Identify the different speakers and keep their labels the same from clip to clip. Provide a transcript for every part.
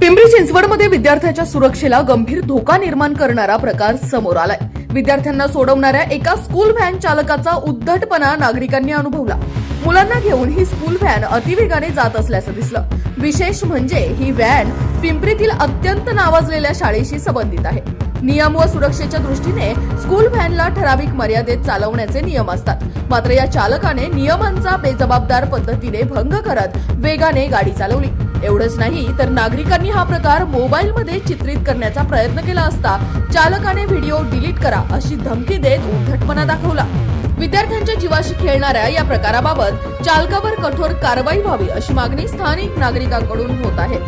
Speaker 1: पिंपरी चिंचवडमध्ये विद्यार्थ्याच्या सुरक्षेला गंभीर धोका निर्माण करणारा प्रकार समोर आलाय. विद्यार्थ्यांना सोडवणाऱ्या एका स्कूल व्हॅन चालकाचा उद्धटपणा नागरिकांनी अनुभवला. मुलांना घेऊन ही स्कूल व्हॅन अतिवेगाने जात असल्याचं दिसलं. विशेष म्हणजे ही व्हॅन पिंपरीतील अत्यंत नावाजलेल्या शाळेशी संबंधित आहे. नियम व सुरक्षेच्या दृष्टीने स्कूल व्हॅनला ठराविक मर्यादेत चालवण्याचे नियम असतात. मात्र या चालकाने नियमांचा बेजबाबदार पद्धतीने भंग करत वेगाने गाडी चालवली. एवढंच नाही तर नागरिकांनी हा प्रकार मोबाईलमध्ये चित्रित करण्याचा प्रयत्न केला असता चालकाने व्हिडिओ डिलीट करा अशी धमकी देत उद्धटपणा दाखवला. विद्यार्थ्यांच्या जीवाशी खेळणाऱ्या या प्रकाराबाबत चालकावर कठोर कारवाई व्हावी अशी मागणी स्थानिक नागरिकांकडून होत आहे.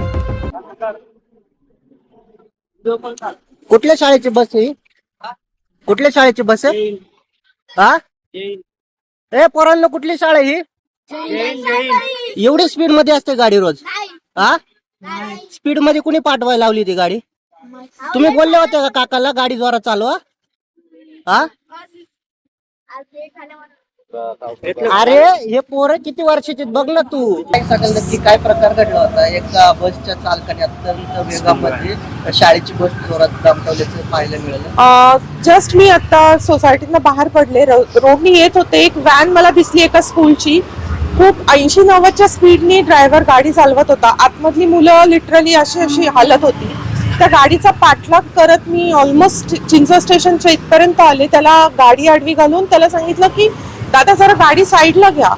Speaker 2: कुठल्या शाळेची बस आहे ही? कुठल्या शाळेची बस आहे? हा? ए पोरांना कुठली शाळा आहे ही एवढी स्पीडमध्ये असते गाडी रोज. हा स्पीडमध्ये कुणी पाठवायला लावली ती गाडी? तुम्ही बोलले होते का काकाला? गाडी जोरात चालवा हा? अरे हे पोरं किती वर्षाचे आहेत? बघ ना तू. काय नक्की काय प्रकार घडला होता एका बसच्या चालकाने अत्यंत वेगामध्ये शाळेची बस जोरात दामटवल्याचं पाहायला मिळालं
Speaker 3: जस्ट मी आता सोसायटीतनं बाहेर पडले. रोडनी येत होते. एक व्हॅन मला दिसली एका स्कूलची खूप ऐंशी नव्वदच्या स्पीडनी ड्रायव्हर गाडी चालवत होता. आतमधली मुलं लिटरली अशी अशी हालत होती. त्या गाडीचा पाठलाग करत मी ऑलमोस्ट चिंचवड स्टेशनच्या इथपर्यंत आले. त्याला गाडी आडवी घालून त्याला सांगितलं की दादा जरा गाडी साईडला घ्या.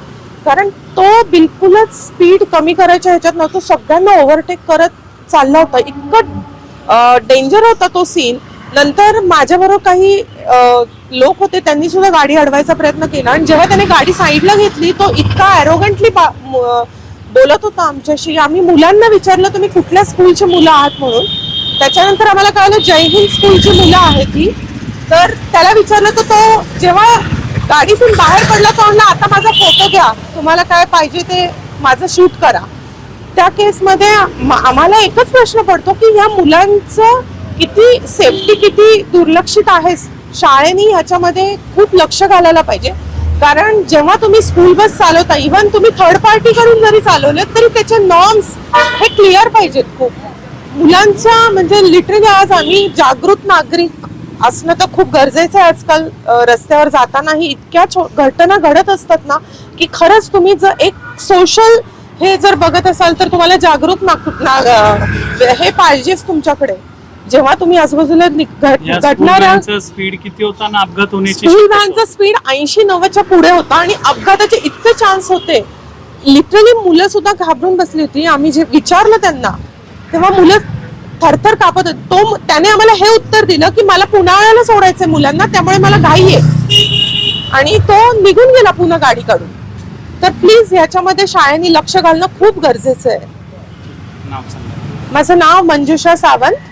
Speaker 3: कारण तो बिलकुलच स्पीड कमी करायच्या ह्याच्यात नव्हतो. सगळ्यांना ओव्हरटेक करत चालला होता. इतकं डेंजर होता तो सीन नंतर माझ्याबरोबर काही लोक होते त्यांनी सुद्धा गाडी अडवायचा प्रयत्न केला. आणि जेव्हा त्याने गाडी साईडला घेतली तो इतका अरोगंटली बोलत होता आमच्याशी. आम्ही मुलांना विचारलं तुम्ही कुठल्या स्कूलची मुलं आहात म्हणून? त्याच्यानंतर आम्हाला कळलं जय हिंद स्कूलची मुलं आहेत ही. तर त्याला विचारलं तर तो जेव्हा गाडीतून बाहेर पडला तो म्हणला आता माझा फोटो घ्या. तुम्हाला काय पाहिजे ते माझं शूट करा. त्या केसमध्ये आम्हाला एकच प्रश्न पडतो की या मुलांचं किती सेफ्टी किती दुर्लक्षित आहे शाळेने ह्याच्यामध्ये खूप लक्ष घालायला पाहिजे. कारण जेव्हा तुम्ही स्कूल बस चालवता इव्हन तुम्ही थर्ड पार्टी करून जरी चालवलेत तरी त्याचे नॉर्म्स हे क्लिअर पाहिजेत खूप. मुलांचा म्हणजे लिटरली आज आम्ही जागृत नागरिक असणं तर खूप गरजेचं आहे आजकाल रस्त्यावर जातानाही. इतक्या छो- घटना घडत असतात ना की खरंच तुम्ही जर एक सोशल हे जर बघत असाल तर तुम्हाला जागरूक ना, ना हे पाहिजेच तुमच्याकडे. जेव्हा तुम्ही आजूबाजूला नि-
Speaker 4: व्हॅनचं स्पीड किती होता आणि अपघात होण्याची शक्यता
Speaker 3: व्हॅनचा स्पीड ऐंशी नव्वदच्या पुढे होता आणि अपघाताचे इतके चान्स होते. लिटरली मुलं सुद्धा घाबरून बसली होती. आम्ही जे विचारलं त्यांना तेव्हा मुलं थरथर कापत होते. तो त्याने आम्हाला हे उत्तर दिलं की मला पुण्याला सोडायचंय मुलांना त्यामुळे मला घाई आहे आणि तो निघून गेला पुन्हा गाडी काढून तर प्लीज ह्याच्यामध्ये शाळेने लक्ष घालणं खूप गरजेचं आहे. माझं नाव मंजुषा सावंत.